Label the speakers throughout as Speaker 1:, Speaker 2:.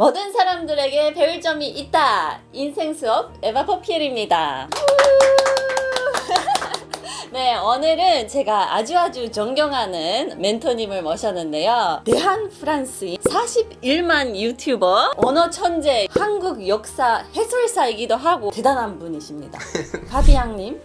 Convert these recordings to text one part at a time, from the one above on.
Speaker 1: 모든 사람들에게 배울 점이 있다. 인생 수업 에바 퍼피엘입니다. 네, 오늘은 제가 아주 아주 존경하는 멘토님을 모셨는데요. 대한 프랑스인 41만 유튜버, 언어 천재, 한국 역사 해설사이기도 하고 대단한 분이십니다. 파비앙님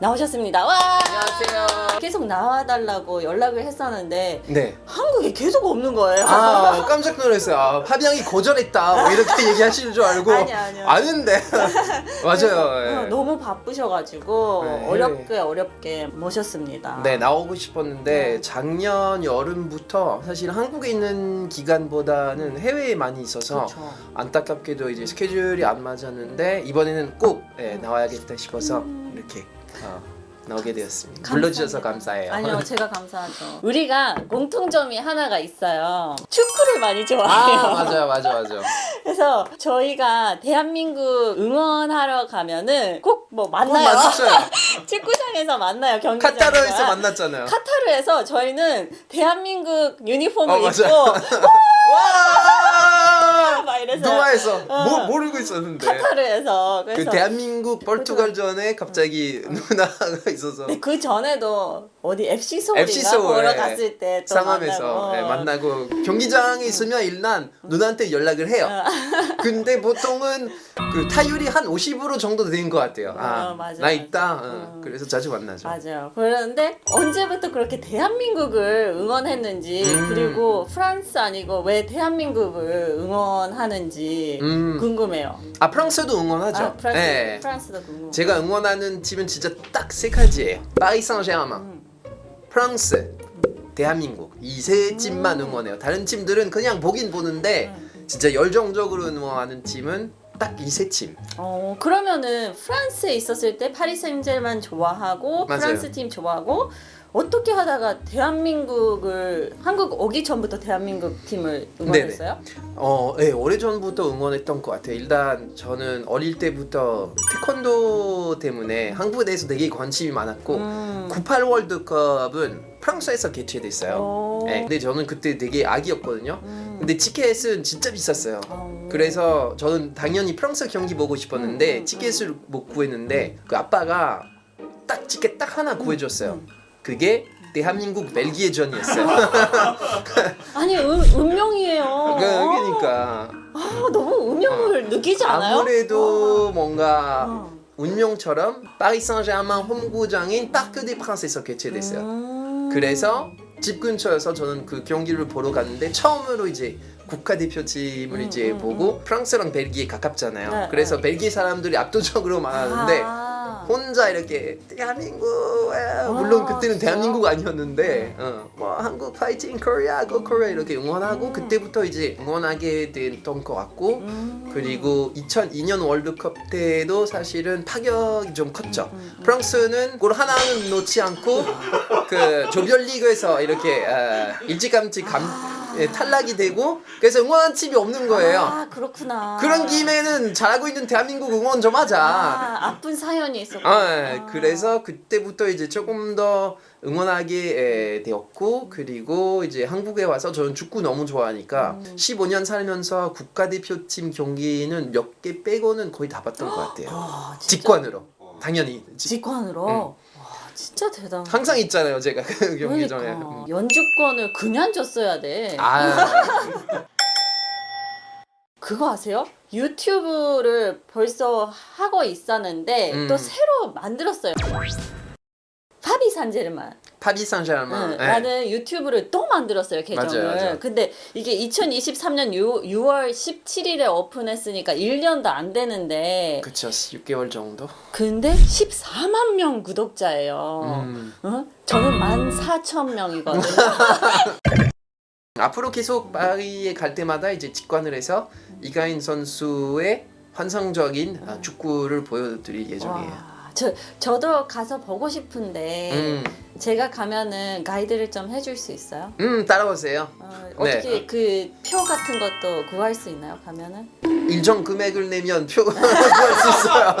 Speaker 1: 나오셨습니다. 와!
Speaker 2: 안녕하세요.
Speaker 1: 계속 나와달라고 연락을 했었는데
Speaker 2: 네.
Speaker 1: 한국에 계속 없는 거예요.
Speaker 2: 아 깜짝 놀랐어요. 아, 파비앙이 거절했다. 뭐 이렇게 얘기하시는 줄 알고.
Speaker 1: 아니요, 아니요.
Speaker 2: 아는데. 맞아요.
Speaker 1: 어,
Speaker 2: 예.
Speaker 1: 너무 바쁘셔가지고
Speaker 2: 네.
Speaker 1: 어렵게 어렵게 모셨습니다.
Speaker 2: 네 나오고 싶었는데
Speaker 1: 네.
Speaker 2: 작년 여름부터 사실 한국에 있는 기간보다는 해외에 많이 있어서
Speaker 1: 그렇죠.
Speaker 2: 안타깝게도 이제 스케줄이 안 맞았는데 이번에는 꼭 예,
Speaker 1: 음.
Speaker 2: 나와야겠다 싶어서
Speaker 1: 음.
Speaker 2: 이렇게 어, 나오게 되었습니다.
Speaker 1: 감사합니다.
Speaker 2: 불러주셔서 감사해요.
Speaker 1: 아니요, 제가 감사하죠. 우리가 공통점이 하나가 있어요. 축구를 많이
Speaker 2: 아
Speaker 1: 좋아해요.
Speaker 2: 맞아요 맞아 맞아.
Speaker 1: 그래서 저희가 대한민국 응원하러 가면은
Speaker 2: 꼭뭐꼭
Speaker 1: 만나요.
Speaker 2: 맞췄어요.
Speaker 1: 축구장에서 만나요. 경기장에서.
Speaker 2: 카타르에서 만났잖아요.
Speaker 1: 카타르에서 저희는 대한민국 유니폼을
Speaker 2: 어, 맞아요.
Speaker 1: 입고
Speaker 2: 와!
Speaker 1: 막 이래서
Speaker 2: 노아에서
Speaker 1: 어.
Speaker 2: 모, 모르고 있었는데
Speaker 1: 카타르에서
Speaker 2: 그
Speaker 1: 그래서
Speaker 2: 대한민국 포르투갈전에 갑자기 누나가 있어서
Speaker 1: 네, 그 전에도 어디 FC 서울인가
Speaker 2: FC 서울,
Speaker 1: 보러
Speaker 2: 예.
Speaker 1: 갔을 때 또
Speaker 2: 상암에서 예, 만나고 경기장에 있으면 일단 누나한테 연락을 해요.
Speaker 1: 어.
Speaker 2: 근데 보통은 그 타율이 한 50으로 정도 되는 것 같아요. 아,
Speaker 1: 어, 맞아,
Speaker 2: 나
Speaker 1: 맞아.
Speaker 2: 있다. 어,
Speaker 1: 어.
Speaker 2: 그래서 자주 만나죠.
Speaker 1: 맞아요. 그런데 언제부터 그렇게 대한민국을 응원했는지
Speaker 2: 음.
Speaker 1: 그리고 프랑스 아니고 왜 대한민국을 응원하는지
Speaker 2: 음.
Speaker 1: 궁금해요.
Speaker 2: 아 프랑스도 응원하죠.
Speaker 1: 아, 프랑스,
Speaker 2: 예.
Speaker 1: 프랑스도 궁금.
Speaker 2: 제가 응원하는 팀은 진짜 딱 세 가지예요. 파리 생제르맹,
Speaker 1: 음.
Speaker 2: 프랑스, 대한민국 이 세 팀만 응원해요. 다른 팀들은 그냥 보긴 보는데
Speaker 1: 음.
Speaker 2: 진짜 열정적으로 응원하는 팀은 딱 이 세 팀.
Speaker 1: 어 그러면은 프랑스에 있었을 때 파리 생제르만 좋아하고
Speaker 2: 맞아요.
Speaker 1: 프랑스 팀 좋아하고 어떻게 하다가 대한민국을 한국 오기 전부터 대한민국 팀을 응원했어요?
Speaker 2: 어, 네, 오래 전부터 응원했던 것 같아요. 일단 저는 어릴 때부터 태권도 때문에 한국에 대해서 되게 관심이 많았고
Speaker 1: 음.
Speaker 2: 98 월드컵은 프랑스에서 개최됐어요.
Speaker 1: 오.
Speaker 2: 네, 근데 저는 그때 되게 아기였거든요.
Speaker 1: 음.
Speaker 2: 근데 티켓은 진짜 비쌌어요.
Speaker 1: 어.
Speaker 2: 그래서 저는 당연히 프랑스 경기 보고 싶었는데
Speaker 1: 음, 음,
Speaker 2: 티켓을 못 구했는데 그 아빠가 딱 티켓 딱 하나 구해줬어요.
Speaker 1: 음.
Speaker 2: 그게 대한민국 벨기에전이었어요.
Speaker 1: 아니 운, 운명이에요.
Speaker 2: 그- 그러니까
Speaker 1: 아, 너무 운명을 느끼지 않아요?
Speaker 2: 아무래도 뭔가
Speaker 1: 어.
Speaker 2: 운명처럼 파리 생제르맹 홈구장인 파크 데 프랑스에서 개최됐어요.
Speaker 1: 음.
Speaker 2: 그래서 집 근처여서 저는 그 경기를 보러 갔는데 처음으로 이제 국가대표팀을
Speaker 1: 음,
Speaker 2: 이제
Speaker 1: 음,
Speaker 2: 보고 프랑스랑 벨기에 가깝잖아요.
Speaker 1: 네,
Speaker 2: 그래서
Speaker 1: 네.
Speaker 2: 벨기에 사람들이 압도적으로 많았는데
Speaker 1: 아.
Speaker 2: 혼자 이렇게 대한민국 에, 물론
Speaker 1: 와,
Speaker 2: 그때는
Speaker 1: 진짜?
Speaker 2: 대한민국 아니었는데 어, 뭐 한국 파이팅 코리아 고 코리아 이렇게 응원하고
Speaker 1: 음.
Speaker 2: 그때부터 이제 응원하게 됐던 것 같고
Speaker 1: 음.
Speaker 2: 그리고 2002년 월드컵 때도 사실은 파격이 좀 컸죠.
Speaker 1: 음, 음.
Speaker 2: 프랑스는 골 하나는 놓지 않고 그 조별리그에서 이렇게 어, 일찌감치 감, 예, 탈락이 되고 그래서 응원한 팀이 없는 거예요.
Speaker 1: 아 그렇구나.
Speaker 2: 그런 김에는 잘하고 있는 대한민국 응원 좀 하자.
Speaker 1: 아, 아픈 사연이 있었고.
Speaker 2: 아, 예. 그래서 그때부터 이제 조금 더 응원하게 예, 되었고 그리고 이제 한국에 와서 저는 축구 너무 좋아하니까
Speaker 1: 음.
Speaker 2: 15년 살면서 국가대표팀 경기는 몇 개 빼고는 거의 다 봤던 것 같아요.
Speaker 1: 와, 진짜
Speaker 2: 직관으로 당연히 직-
Speaker 1: 직관으로. 와 진짜 대단.
Speaker 2: 항상 있잖아요 제가 그 경기장에.
Speaker 1: 그러니까 연주권을 그냥 줬어야 돼.
Speaker 2: 아
Speaker 1: 그거 아세요? 유튜브를 벌써 하고 있었는데
Speaker 2: 음.
Speaker 1: 또 새로 만들었어요. 파비 산제르만.
Speaker 2: 파리 생제르맹.
Speaker 1: 응,
Speaker 2: 예.
Speaker 1: 유튜브를 또 만들었어요 계정을.
Speaker 2: 맞아요, 맞아요.
Speaker 1: 근데 이게 2023년 6, 6월 17일에 오픈했으니까 1년도 안 되는데
Speaker 2: 그쵸 6개월 정도.
Speaker 1: 근데 14만 명 구독자예요.
Speaker 2: 음.
Speaker 1: 어? 저는 14,000명이거든요.
Speaker 2: 앞으로 계속 파리에 갈 때마다 이제 직관을 해서 이가인 선수의 환상적인 아, 축구를 보여드릴 예정이에요.
Speaker 1: 와, 저 저도 가서 보고 싶은데
Speaker 2: 음,
Speaker 1: 제가 가면은 가이드를 좀 해줄 수 있어요?
Speaker 2: 음 따라오세요.
Speaker 1: 어,
Speaker 2: 네.
Speaker 1: 어떻게 그 표 같은 것도 구할 수 있나요? 가면은?
Speaker 2: 일정 금액을 내면 표 구할 수 있어요.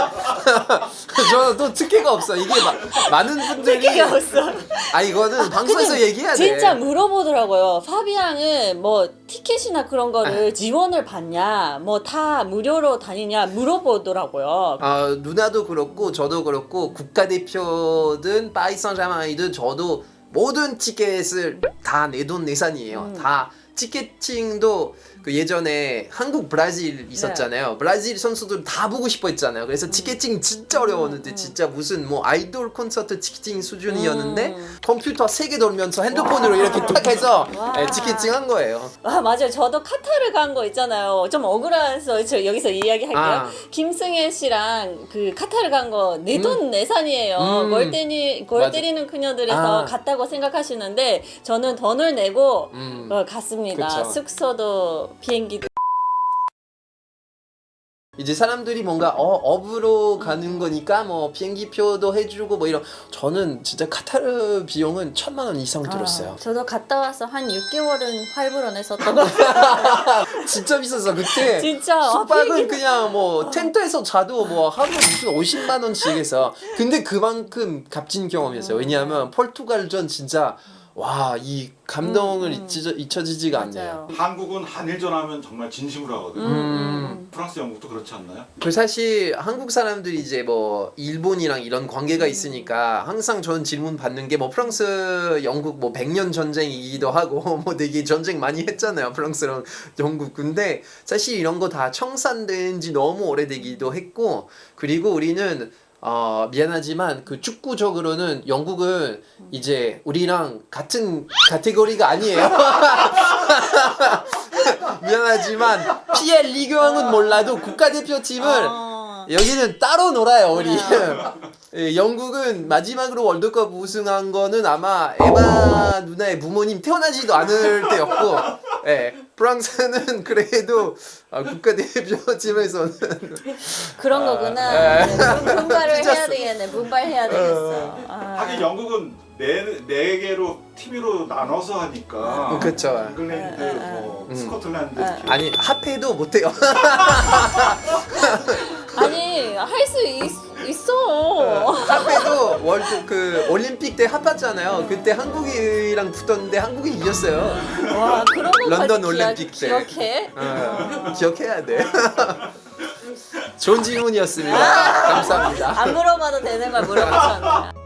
Speaker 2: 저는 또 특혜가 없어. 이게 마, 많은 분들이
Speaker 1: 특혜가 없어.
Speaker 2: 아 이거는 방송에서
Speaker 1: 근데
Speaker 2: 얘기해야 돼.
Speaker 1: 진짜 물어보더라고요. 파비앙은 뭐 티켓이나 그런
Speaker 2: 아.
Speaker 1: 거를 지원을 받냐, 뭐 다 무료로 다니냐 물어보더라고요.
Speaker 2: 아 누나도 그렇고 저도 그렇고 국가대표든 파이선자마이든 저도 모든 티켓을 다 내 돈 내산이에요.
Speaker 1: 음.
Speaker 2: 다 티켓팅도 그 예전에 한국 브라질 있었잖아요.
Speaker 1: 네.
Speaker 2: 브라질 선수들 다 보고 싶어 했잖아요. 그래서 티켓팅 진짜 어려웠는데
Speaker 1: 음.
Speaker 2: 진짜 무슨 뭐 아이돌 콘서트 티켓팅 수준이었는데
Speaker 1: 음.
Speaker 2: 컴퓨터 세 개 돌면서 핸드폰으로 이렇게 딱 해서
Speaker 1: 와.
Speaker 2: 예, 티켓팅 한 거예요.
Speaker 1: 아 맞아요. 저도 카타르 간 거 있잖아요. 좀 억울해서 저 여기서 이야기할게요.
Speaker 2: 아.
Speaker 1: 김승혜 씨랑 그 카타르 간 거 내돈 내산이에요.
Speaker 2: 음.
Speaker 1: 골 때리 골. 때리는 그녀들에서
Speaker 2: 아.
Speaker 1: 갔다고 생각하시는데 저는 돈을 내고
Speaker 2: 음.
Speaker 1: 어, 갔습니다.
Speaker 2: 그쵸.
Speaker 1: 숙소도 비행기도
Speaker 2: 이제 사람들이 뭔가 어 업으로 가는 거니까 뭐 비행기 표도 해주고 뭐 이런 저는 진짜 카타르 비용은 천만 원 이상 들었어요.
Speaker 1: 아, 저도 갔다 와서 한 6개월은 활부로 냈었던 거.
Speaker 2: 진짜 비쌌어 그때.
Speaker 1: 진짜 아,
Speaker 2: 숙박은
Speaker 1: 비행기-
Speaker 2: 그냥 뭐 텐트에서 자도 뭐 하루 무슨 50만 원씩 해서 근데 그만큼 값진 경험이었어요. 왜냐하면 포르투갈전 진짜 와 이 감동을
Speaker 1: 음, 음.
Speaker 2: 잊혀, 잊혀지지가 않네요.
Speaker 1: 맞아요.
Speaker 3: 한국은 한일전 하면 정말 진심으로 하거든요.
Speaker 1: 음.
Speaker 3: 프랑스, 영국도 그렇지 않나요?
Speaker 2: 그 사실 한국 사람들이 이제 뭐 일본이랑 이런 관계가 있으니까 항상 저는 질문 받는 게 뭐 프랑스, 영국 뭐 100년 전쟁이기도 하고 뭐 되게 전쟁 많이 했잖아요. 프랑스랑 영국. 근데 사실 이런 거 다 청산된 지 너무 오래되기도 했고 그리고 우리는 어 미안하지만 그 축구적으로는 영국은 이제 우리랑 같은 카테고리가 아니에요. 미안하지만 피엘 리그왕은 몰라도 국가대표팀을
Speaker 1: 어.
Speaker 2: 여기는 따로 놀아요 우리.
Speaker 1: 네.
Speaker 2: 예, 영국은 마지막으로 월드컵 우승한 거는 아마 에바 누나의 부모님 태어나지도 않을 때였고, 예, 프랑스는 그래도 아, 국가대표팀에서는
Speaker 1: 그런
Speaker 2: 아,
Speaker 1: 거구나.
Speaker 2: 에.
Speaker 1: 네, 분- 분발을 해야
Speaker 2: 찢었어.
Speaker 1: 되겠네. 분발해야 되겠어. 아.
Speaker 3: 하긴 영국은 네, 네 개로 팀으로 나눠서 하니까
Speaker 2: 음, 그쵸.
Speaker 3: 잉글랜드,
Speaker 1: 에.
Speaker 3: 뭐
Speaker 2: 음.
Speaker 3: 스코틀랜드
Speaker 1: 에.
Speaker 3: 이렇게
Speaker 2: 아니 합해도 못해요.
Speaker 1: 아니 할 수 있어.
Speaker 2: 합해도 월드 그 올림픽 때 합했잖아요. 그때 한국이랑 붙었는데 한국이 이겼어요.
Speaker 1: 와 그런 거
Speaker 2: 런던 올림픽 때.
Speaker 1: 기억해?
Speaker 2: 어, 기억해야 돼. 좋은 질문이었습니다. 감사합니다.
Speaker 1: 안 물어봐도 되는 걸 물어보셨네.